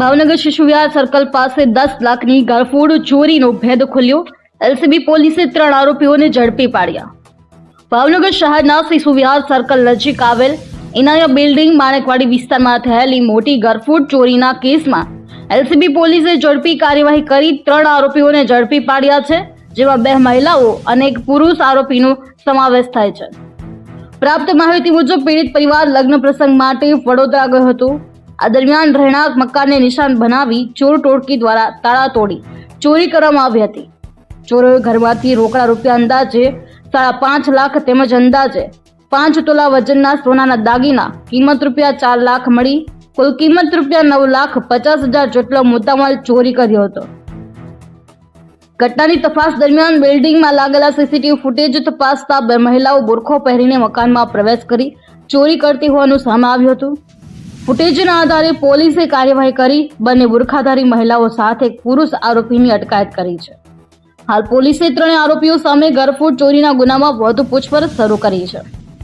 ભાવનગર શિશુ વિહાર સર્કલ પાસે દસ લાખની ગળફોડ, ચોરીનો ભેદ ખુલ્યો. એલસીબી પોલીસે ત્રણ આરોપીઓને ઝડપી પાડ્યા. ભાવનગર શહેરના શિશુ વિહાર સર્કલ નજીક આવેલ ઇનાયા બિલ્ડિંગ માણેકવાડી વિસ્તારમાં થયેલી મોટી ગરફૂટ ચોરીના કેસમાં એલસીબી પોલીસે ઝડપી કાર્યવાહી કરી ત્રણ આરોપીઓને ઝડપી પાડ્યા છે, જેમાં બે મહિલાઓ અને એક પુરુષ આરોપીનો સમાવેશ થાય છે. પ્રાપ્ત માહિતી મુજબ પીડિત પરિવાર લગ્ન પ્રસંગ માટે વડોદરા ગયો હતો. આ દરમિયાન રહેણાંક મકાનને નિશાન બનાવી ચોર ટોળકી દ્વારા તાળા તોડી ચોરી કરવામાં આવી હતી. ચોરોએ ઘરમાંથી રોકડા રૂપિયા અંદાજે સાડા પાંચ લાખ તેમજ અંદાજે પાંચ તોલા વજનના સોનાના દાગીના, કિંમત રૂપિયા ચાર લાખ મળી, કુલ કિંમત રૂપિયા નવ લાખ પચાસ હજાર જેટલો મુદ્દામાલ ચોરી કર્યો હતો. ઘટનાની તપાસ દરમિયાન બિલ્ડિંગમાં લાગેલા સીસીટીવી ફૂટેજ તપાસતા બે મહિલાઓ બુરખો પહેરીને મકાનમાં પ્રવેશ કરી ચોરી કરતી હોવાનું સામે આવ્યું હતું. ફૂટેજના આધારે પોલીસે કાર્યવાહી કરી બંને બુરખાધારી મહિલાઓ સાથે પુરુષ આરોપીની અટકાયત કરી છે. હાલ પોલીસે ત્રણેય આરોપીઓ સામે ગરફૂટ ચોરીના ગુનામાં વધુ પૂછપરછ શરૂ કરી છે.